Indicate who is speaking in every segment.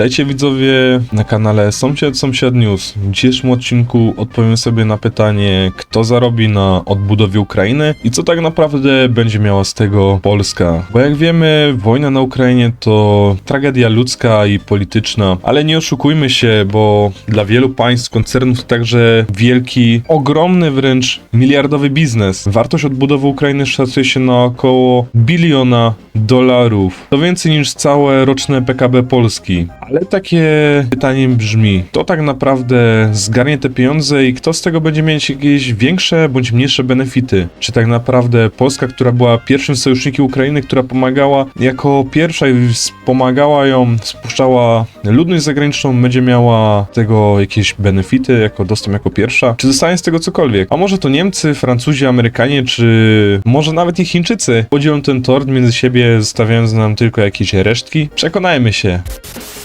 Speaker 1: Witajcie widzowie na kanale Sąsiad Sąsiad News. W dzisiejszym odcinku odpowiem sobie na pytanie, kto zarobi na odbudowie Ukrainy i co tak naprawdę będzie miała z tego Polska. Bo jak wiemy, wojna na Ukrainie to tragedia ludzka i polityczna, ale nie oszukujmy się, bo dla wielu państw, koncernów to także wielki, ogromny wręcz miliardowy biznes. Wartość odbudowy Ukrainy szacuje się na około biliona dolarów. To więcej niż całe roczne PKB Polski. Ale takie pytanie brzmi, kto tak naprawdę zgarnie te pieniądze i kto z tego będzie mieć jakieś większe bądź mniejsze benefity? Czy tak naprawdę Polska, która była pierwszym sojusznikiem Ukrainy, która pomagała jako pierwsza i wspomagała ją, spuszczała ludność zagraniczną, będzie miała tego jakieś benefity, jako dostęp jako pierwsza? Czy dostanie z tego cokolwiek? A może to Niemcy, Francuzi, Amerykanie, czy może nawet i Chińczycy podzielą ten tort między siebie, zostawiając nam tylko jakieś resztki? Przekonajmy się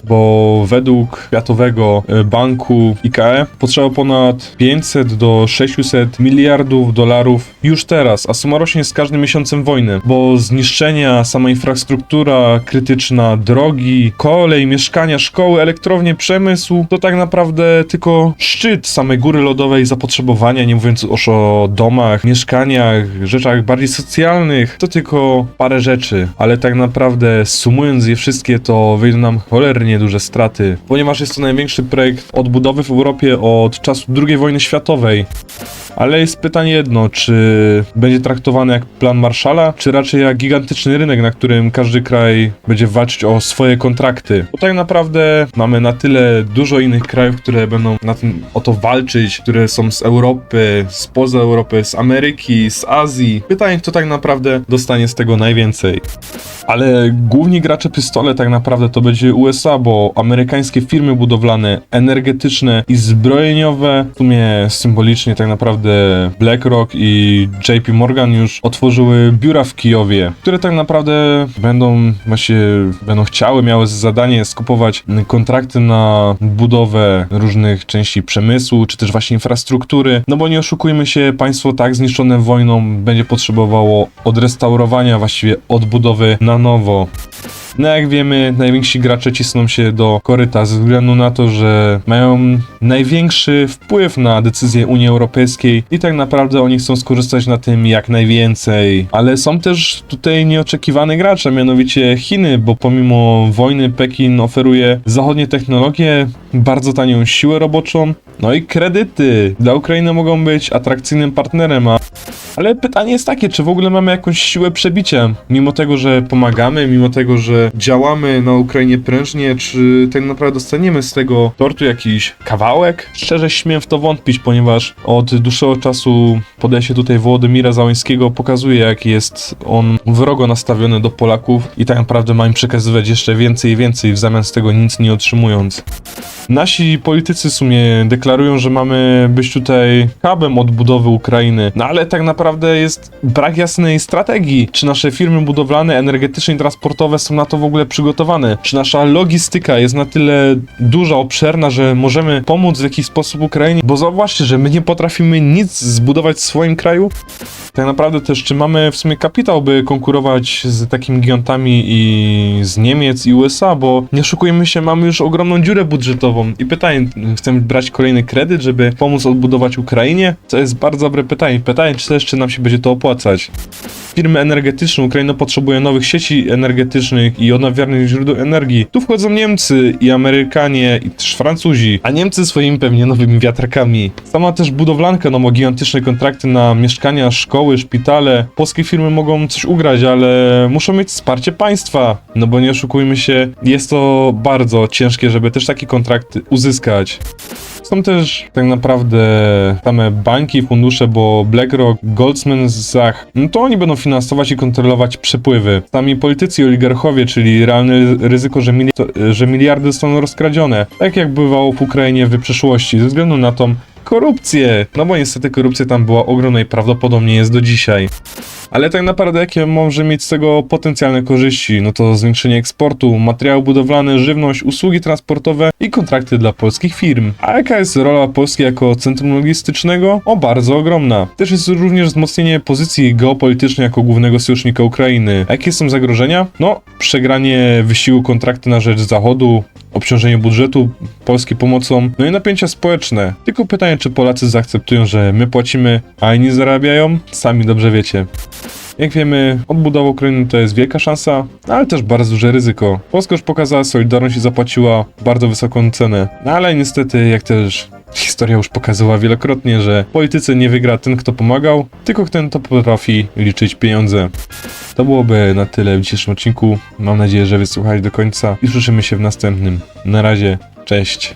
Speaker 1: bo według Światowego e, Banku IKE potrzeba ponad 500 do 600 miliardów dolarów już teraz, a suma rośnie z każdym miesiącem wojny, bo zniszczenia, sama infrastruktura krytyczna, drogi, kolej, mieszkania, szkoły, elektrownie, przemysł to tak naprawdę tylko szczyt samej góry lodowej zapotrzebowania, nie mówiąc już o domach, mieszkaniach, rzeczach bardziej socjalnych, to tylko parę rzeczy, ale tak naprawdę sumując je wszystkie to wyjdą nam cholernie duże straty, ponieważ jest to największy projekt odbudowy w Europie od czasu II wojny światowej. Ale jest pytanie jedno, czy będzie traktowany jak plan Marszala, czy raczej jak gigantyczny rynek, na którym każdy kraj będzie walczyć o swoje kontrakty. Bo tak naprawdę mamy na tyle dużo innych krajów, które będą na tym o to walczyć, które są z Europy, spoza Europy, z Ameryki, z Azji. Pytanie, kto tak naprawdę dostanie z tego najwięcej. Ale główni gracze pistole tak naprawdę to będzie USA, bo amerykańskie firmy budowlane, energetyczne i zbrojeniowe, w sumie symbolicznie tak naprawdę BlackRock i JP Morgan już otworzyły biura w Kijowie, które tak naprawdę będą właśnie, będą chciały, miały za zadanie skupować kontrakty na budowę różnych części przemysłu, czy też właśnie infrastruktury, no bo nie oszukujmy się, państwo tak zniszczone wojną będzie potrzebowało odrestaurowania, właściwie odbudowy na nowo. No jak wiemy, najwięksi gracze cisną się do koryta ze względu na to, że mają największy wpływ na decyzje Unii Europejskiej i tak naprawdę oni chcą skorzystać na tym jak najwięcej. Ale są też tutaj nieoczekiwane gracze, mianowicie Chiny, bo pomimo wojny Pekin oferuje zachodnie technologie, bardzo tanią siłę roboczą, no i kredyty. Dla Ukrainy mogą być atrakcyjnym partnerem, a ale pytanie jest takie, czy w ogóle mamy jakąś siłę przebicia? Mimo tego, że pomagamy, mimo tego, że działamy na Ukrainie prężnie, czy tak naprawdę dostaniemy z tego tortu jakiś kawałek? Szczerze śmiem w to wątpić, ponieważ od dłuższego czasu podejście tutaj Wołodymira Załańskiego pokazuje, jak jest on wrogo nastawiony do Polaków i tak naprawdę ma im przekazywać jeszcze więcej i więcej, w zamian z tego nic nie otrzymując. Nasi politycy w sumie deklarują, że mamy być tutaj hubem odbudowy Ukrainy, no ale tak naprawdę jest brak jasnej strategii. Czy nasze firmy budowlane, energetyczne i transportowe są na to w ogóle przygotowane? Czy nasza logistyka jest na tyle duża, obszerna, że możemy pomóc w jakiś sposób Ukrainie? Bo zauważcie, że my nie potrafimy nic zbudować w swoim kraju. Tak naprawdę też, czy mamy w sumie kapitał, by konkurować z takimi gigantami i z Niemiec i USA, bo nie oszukujmy się, mamy już ogromną dziurę budżetową. I pytanie, chcemy brać kolejny kredyt, żeby pomóc odbudować Ukrainie? To jest bardzo dobre pytanie. Pytanie, czy też, czy nam się będzie to opłacać. Firmy energetyczne, Ukraina potrzebuje nowych sieci energetycznych i odnawialnych źródeł energii. Tu wchodzą Niemcy i Amerykanie i też Francuzi, a Niemcy swoimi pewnie nowymi wiatrakami. Sama też budowlanka, no ma gigantyczne kontrakty na mieszkania, szkoły, szpitale. Polskie firmy mogą coś ugrać, ale muszą mieć wsparcie państwa. No bo nie oszukujmy się, jest to bardzo ciężkie, żeby też takie kontrakty uzyskać. Są też tak naprawdę same banki, fundusze, bo BlackRock, Goldman Sachs, no to oni będą finansować i kontrolować przepływy. Sami politycy oligarchowie, czyli realne ryzyko, że, mili że miliardy zostaną rozkradzione. Tak jak bywało w Ukrainie w przeszłości, ze względu na tą korupcję. No bo niestety korupcja tam była ogromna i prawdopodobnie jest do dzisiaj. Ale tak naprawdę jakie może mieć z tego potencjalne korzyści? No to zwiększenie eksportu, materiały budowlane, żywność, usługi transportowe i kontrakty dla polskich firm. A jaka jest rola Polski jako centrum logistycznego? O, bardzo ogromna. Też jest również wzmocnienie pozycji geopolitycznej jako głównego sojusznika Ukrainy. A jakie są zagrożenia? No, przegranie wysiłku kontrakty na rzecz Zachodu, obciążenie budżetu Polski pomocą, no i napięcia społeczne. Tylko pytanie, czy Polacy zaakceptują, że my płacimy, a inni zarabiają? Sami dobrze wiecie. Jak wiemy, odbudowa Ukrainy to jest wielka szansa, ale też bardzo duże ryzyko. Polska już pokazała solidarność i zapłaciła bardzo wysoką cenę. No ale niestety, jak też historia już pokazała wielokrotnie, że w polityce nie wygra ten, kto pomagał, tylko ten, kto potrafi liczyć pieniądze. To byłoby na tyle w dzisiejszym odcinku. Mam nadzieję, że wysłuchali do końca i słyszymy się w następnym. Na razie, cześć.